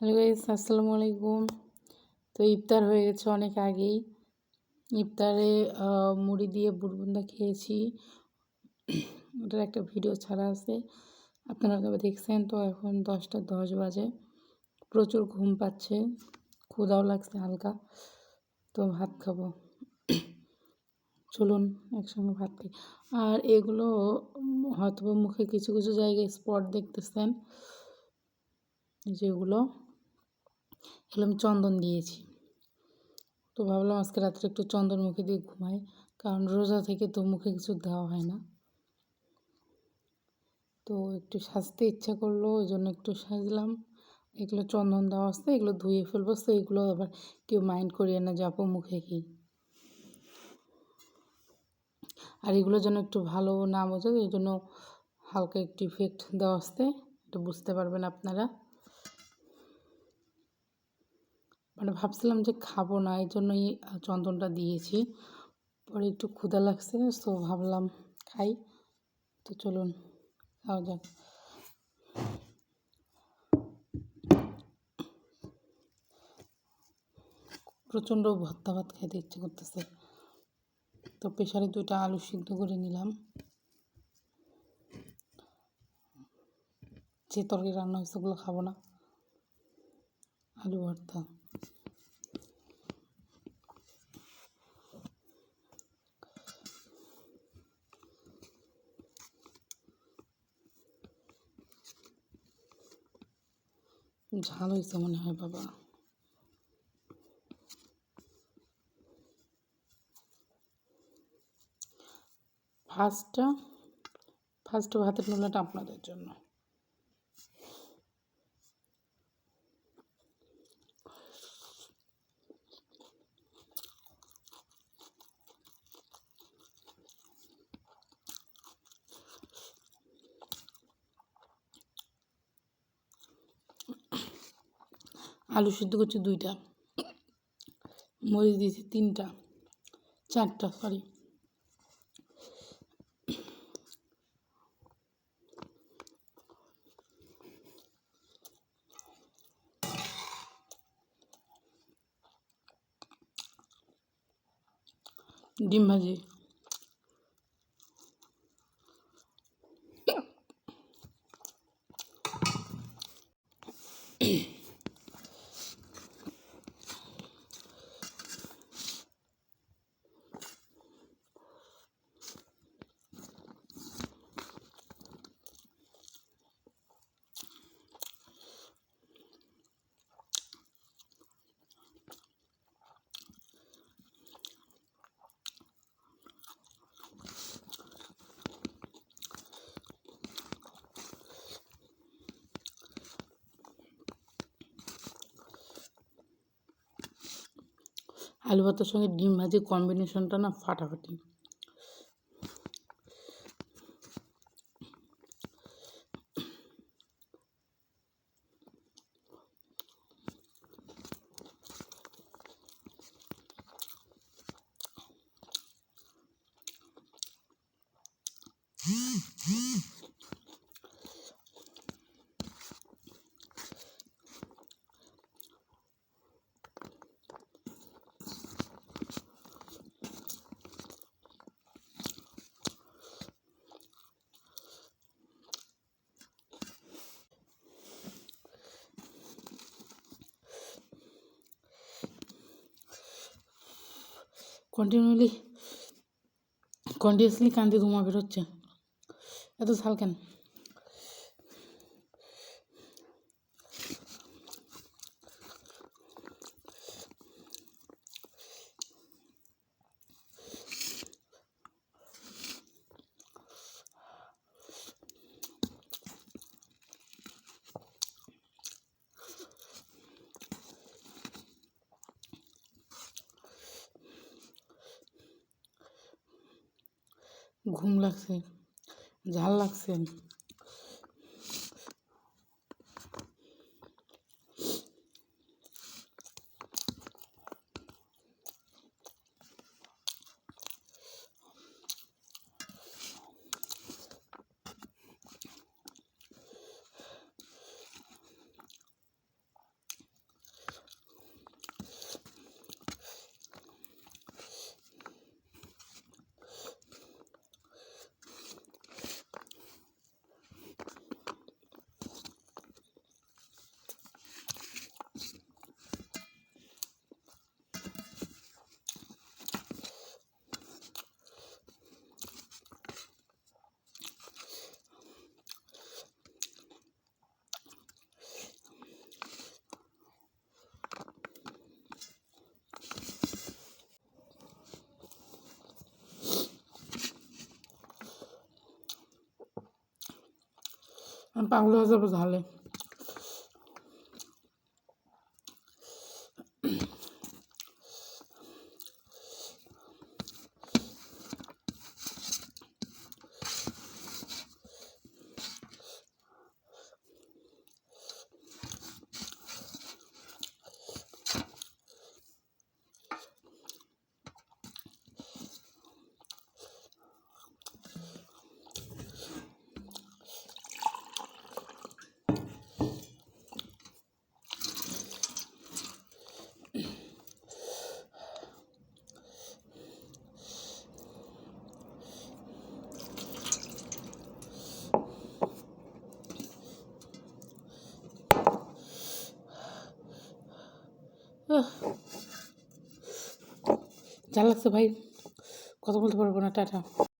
Hello guys আসসালামু আলাইকুম। তো ইফতার হয়ে গেছে অনেক আগেই। ইফতারে মুড়ি দিয়ে বুরবুন্দা খেয়েছি। ওটার একটা ভিডিও ছাড়া আছে। আপনারা দেখছেন তো, এখন দশটা দশ বাজে। প্রচুর ঘুম পাচ্ছে। ক্ষুধাও লাগছে হালকা। তো ভাত খাব। চলুন, একসঙ্গে ভাত খাই। আর এগুলো হয়তো মুখে কিছু কিছু জায়গায় স্পট দেখতেছেন। যেগুলো এগুলো আমি চন্দন দিয়েছি। তো ভাবলাম আজকে রাত্রে একটু চন্দন মুখে দিয়ে ঘুমাই, কারণ রোজা থেকে তো মুখে কিছু দেওয়া হয় না। তো একটু সাজতে ইচ্ছা করল ওই জন্য একটু সাজলাম। এগুলো চন্দন দেওয়া আসতে এগুলো ধুয়ে ফেলব তো এগুলো আবার কেউ মাইন্ড করিয়ে না যাব মুখে কি? আর এগুলো যেন একটু ভালো না বোঝে এই জন্য হালকা একটু ইফেক্ট দেওয়া আসতে এটা বুঝতে পারবেন আপনারা। মানে ভাবছিলাম যে খাব না এই জন্যই চন্দনটা দিয়েছি। পরে একটু ক্ষুধা লাগছে, তো ভাবলাম খাই। তো চলুন, খাওয়া যাক। প্রচণ্ড ভর্তা ভাত খেতে ইচ্ছে করতেছে। তো প্রেশারে দুইটা আলু সিদ্ধ করে নিলাম। যে তরকারি রান্না হয়েছে ওগুলো খাব না। আলু ভর্তা। ঝাল হয়েছে মনে হয় বাবা। ফার্স্টটা ফার্স্ট ভাতের নোলাটা আপনাদের জন্য। আলু সিদ্ধ করছি দুইটা। মরিচ দিয়েছি তিনটা। চারটা সরি ডিম ভাজি। আলু ভাতের সঙ্গে ডিম ভাজি কম্বিনেশনটা না ফাটাফাটি। কন্টিনিউলি কন্টিনিউসলি কান্দি ধুমা বেরোচ্ছে। এত ঝাল কেন? ঘুম লাগছে ঝাল লাগছে। আমি পাগল হয়ে যাব ঝালে আহ। যা লাগছে ভাই। কথা বলতে পারব না টাটা।